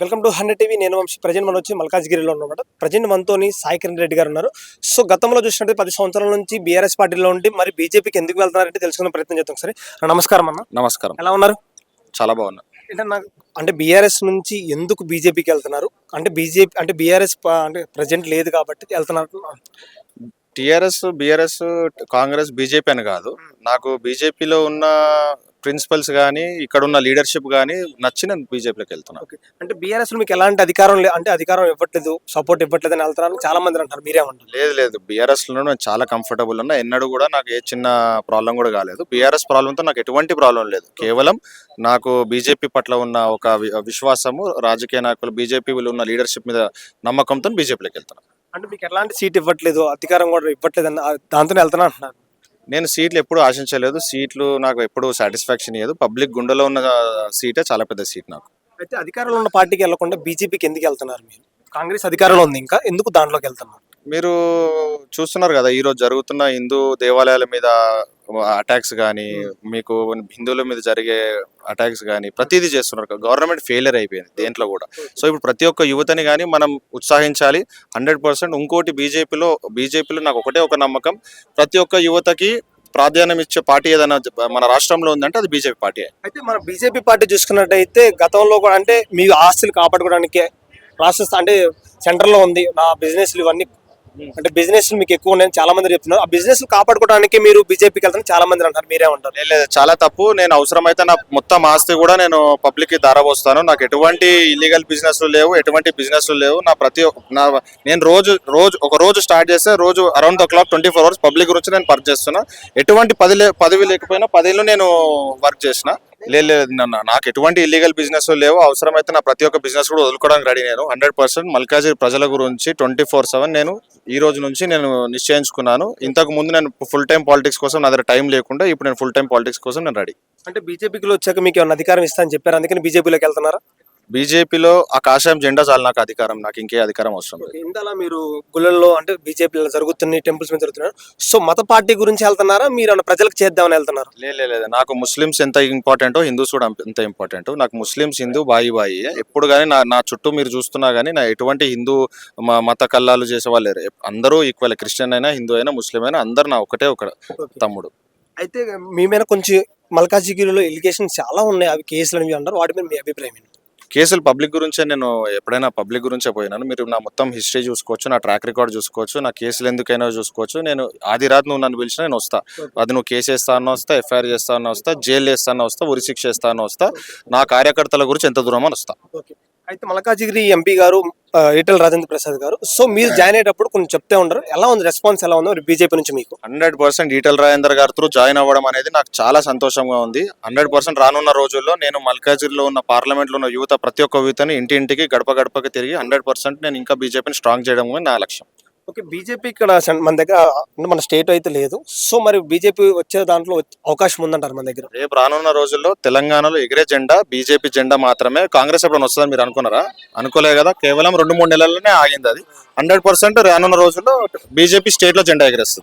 Welcome to hundred TV. నేను Vamsi. Present మనం వచ్చి మల్కాజ్గిరిలో ఉన్నమాట ప్రజెంట్ మనతోని సాయి కిరణ్ రెడ్డి గారు ఉన్నారు. సో గతంలో చూసినట్టు పది సంవత్సరాల నుంచి బీఆర్ఎస్ పార్టీలో ఉండి మరి బీజేపీకి ఎందుకు వెళ్తున్నారంటే తెలుసుకునే ప్రయత్నం చేద్దాం సరే నమస్కారం అన్న. నమస్కారం. ఎలా ఉన్నారు? చాలా బాగున్నా. అంటే నాకు అంటే బీఆర్ఎస్ నుంచి ఎందుకు బీజేపీకి వెళ్తున్నారు? అంటే బీజేపీ అంటే బీఆర్ఎస్ అంటే ప్రజెంట్ లేదు కాబట్టి వెళ్తున్నారు. టిఆర్ఎస్ బిఆర్ఎస్ కాంగ్రెస్ బీజేపీ అని కాదు. నాకు బీజేపీలో ఉన్న ప్రిన్సిపల్స్ కానీ ఇక్కడ ఉన్న లీడర్షిప్ కానీ నచ్చి నేను బీజేపీలోకి వెళ్తున్నాను అంటే బీఆర్ఎస్ మీకు ఎలాంటి అధికారం లేదు అంటే అధికారం ఇవ్వట్లేదు సపోర్ట్ ఇవ్వట్లేదు అని వెళ్తున్నారు. చాలా మంది అంటారు మీరేమంటారు లేదు లేదు. బీఆర్ఎస్లో నేను చాలా కంఫర్టబుల్ ఉన్నా. ఎన్నడూ కూడా నాకు ఏ చిన్న ప్రాబ్లం కూడా కాలేదు. బీఆర్ఎస్ ప్రాబ్లంతో నాకు ఎటువంటి ప్రాబ్లం లేదు. కేవలం నాకు బీజేపీ పట్ల ఉన్న ఒక విశ్వాసము రాజకీయ నాయకులు బీజేపీ ఉన్న లీడర్షిప్ మీద నమ్మకంతో బీజేపీలోకి వెళ్తున్నాను అంటే మీకు ఎలాంటి సీట్ ఇవ్వట్లేదు అధికారం కూడా ఇవ్వట్లేదు అని దాంతో వెళ్తున్నా అంటున్నారు. నేను సీట్లు ఎప్పుడు ఆశించలేదు. సీట్లు నాకు ఎప్పుడు సాటిస్ఫాక్షన్ ఇయ్యదు. పబ్లిక్ గుండెలో ఉన్న సీటే చాలా పెద్ద సీట్ నాకు. అయితే అధికారంలో ఉన్న పార్టీకి వెళ్ళకుండా బీజేపీకి ఎందుకు వెళ్తున్నారు మీరు? కాంగ్రెస్ అధికారంలో ఉంది ఇంకా. ఎందుకు దాంట్లోకి వెళ్తున్నారు? మీరు చూస్తున్నారు కదా ఈరోజు జరుగుతున్న హిందూ దేవాలయాల మీద అటాక్స్ కానీ మీకు హిందువుల మీద జరిగే అటాక్స్ కానీ ప్రతిదీ చేస్తున్నారు. గవర్నమెంట్ ఫెయిలియర్ అయిపోయింది దేంట్లో కూడా. సో ఇప్పుడు ప్రతి ఒక్క యువతని కానీ మనం ఉత్సాహించాలి. హండ్రెడ్ పర్సెంట్ ఇంకోటి బీజేపీలో బీజేపీలో నాకు ఒకటే ఒక నమ్మకం. ప్రతి ఒక్క యువతకి ప్రాధాన్యం ఇచ్చే పార్టీ ఏదైనా మన రాష్ట్రంలో ఉందంటే అది బీజేపీ పార్టీ. అయితే మన బీజేపీ పార్టీ చూసుకున్నట్టయితే గతంలో కూడా అంటే మీ ఆస్తులు కాపాడుకోవడానికి రాష్ట్ర అంటే సెంటర్లో ఉంది. నా బిజినెస్లు ఇవన్నీ అంటే బిజినెస్ మీకు ఎక్కువ ఉన్నాయని చాలా మంది చెప్తున్నారు. ఆ బిజినెస్ కాపాడుకోవడానికి మీరు బీజేపీకి వెళ్తారని చాలా మంది అంటారు మీరే ఉంటారు లేదు చాలా తప్పు. నేను అవసరమైతే నా మొత్తం ఆస్తి కూడా నేను పబ్లిక్కి దారబోస్తాను నాకు ఎటువంటి ఇల్లీగల్ బిజినెస్ లేవు ఎటువంటి బిజినెస్ లేవు. నా ప్రతి ఒక్క- నా నేను రోజు రోజు ఒక రోజు స్టార్ట్ చేస్తే రోజు around the clock twenty four hours public గురించి నేను పర్చేస్తున్నా ఎటువంటి పది పదవి లేకపోయినా పదిలో నేను వర్క్ చేసిన. లేదు లేదు, నాకు ఎటువంటి ఇల్లీగల్ బిజినెస్ లేవు. అవసరమైతే నా ప్రతి ఒక్క బిజినెస్ కూడా వదులుకోవడానికి రెడీ నేను. హండ్రెడ్ పర్సెంట్ మల్కాజిరి ప్రజల గురించి ట్వంటీ ఫోర్ సెవెన్ నేను ఈ రోజు నుంచి నేను నిశ్చయించుకున్నాను. ఇంతకు ముందు నేను ఫుల్ టైం పాలిటిక్స్ కోసం నా దగ్గర టైం లేకుండా ఇప్పుడు నేను ఫుల్ టైం పాలిటిక్స్ కోసం నేను రెడీ అంటే బీజేపీకి వచ్చాక మీకు ఏమైనా అధికారం ఇస్తా అని చెప్పారు? అందుకని బీజేపీలోకి వెళ్తున్నారా? బీజేపీలో ఆ కాషాయం జెండా చాలు నాకు అధికారం నాకు ఇంకే అధికారం అవసరం లేదు. ఇంతలా మీరు గుళ్ళల్లో అంటే బీజేపీలో జరుగుతున్నాయి టెంపుల్స్ మీద జరుగుతున్నారు. సో మత పార్టీ గురించి వెళ్తున్నారా? మీరు ప్రజలకు చేద్దామని వెళ్తున్నారు? లేదు లేదు, నాకు ముస్లిమ్స్ ఎంత ఇంపార్టెంటో హిందూస్ కూడా అంత ఇంపార్టెంట్. నాకు ముస్లిమ్స్ హిందూ బాయి బాయి. ఎప్పుడు కానీ నా నా చుట్టూ మీరు చూస్తున్నా కానీ నా ఎటువంటి హిందూ మ- మత కల్లాలు చేసే వాళ్ళు లేరు. అందరూ ఈక్వల్ క్రిస్టియన్ అయినా హిందూ అయినా ముస్లిం అయినా అందరు నా ఒకటే ఒక తమ్ముడు. అయితే మీ మీద కొంచెం మల్కాజిగిరిలో ఎలిగేషన్ చాలా ఉన్నాయి. అవి కేసులు అనేవి అంటారు. వాటి మీద మీ అభిప్రాయం ఏంటి? కేసులు పబ్లిక్ గురించే నేను ఎప్పుడైనా పబ్లిక్ గురించే పోయినాను. మీరు నా మొత్తం హిస్టరీ చూసుకోవచ్చు నా ట్రాక్ రికార్డ్ చూసుకోవచ్చు నా కేసులు ఎందుకైనా చూసుకోవచ్చు. నేను ఆది రాత్రి నువ్వు నన్ను పిలిచినా నేను వస్తా. అది నువ్వు కేసు వేస్తానో వస్తా ఎఫ్ఐఆర్ చేస్తా అన్న వస్తా జైలు వేస్తా వస్తా ఉరి శిక్ష వేస్తానో వస్తా నా కార్యకర్తల గురించి ఎంత దూరం అని వస్తా. అయితే మల్కాజిగిరి ఎంపీ గారు ఈటెల రాజేంద్ర ప్రసాద్ గారు. సో మీరు జాయిన్ అయ్యేటప్పుడు కొంచెం చెప్తే ఉండరు. ఎలా ఉంది రెస్పాన్స్ ఎలా ఉందో బీజేపీ నుంచి మీకు? హండ్రెడ్ పర్సెంట్ ఈటల రాజేందర్ గారి త్రూ జాయిన్ అవ్వడం అనేది నాకు చాలా సంతోషంగా ఉంది. హండ్రెడ్ పర్సెంట్ రానున్న రోజుల్లో నేను మల్కాజిర్లో ఉన్న పార్లమెంట్లో ఉన్న యువత ప్రతి ఒక్క యువతని ఇంటి ఇంటికి గడప గడపకి తిరిగి హండ్రెడ్ పర్సెంట్ నేను ఇంకా బీజేపీని స్ట్రాంగ్ చేయడం నా లక్ష్యం. ఓకే బీజేపీ ఇక్కడ మన దగ్గర మన స్టేట్ అయితే లేదు. సో మరి బీజేపీ వచ్చే దాంట్లో వచ్చే అవకాశం ఉందంటారు మన దగ్గర? రేపు రానున్న రోజుల్లో తెలంగాణలో ఎగిరే జెండా బీజేపీ జెండా మాత్రమే. కాంగ్రెస్ ఎప్పుడైనా వస్తుందని మీరు అనుకున్నారా? అనుకోలే కదా కేవలం రెండు మూడు నెలల్లోనే ఆగింది అది. హండ్రెడ్ పర్సెంట్ రానున్న రోజుల్లో బీజేపీ స్టేట్లో జెండా ఎగిరేస్తుంది.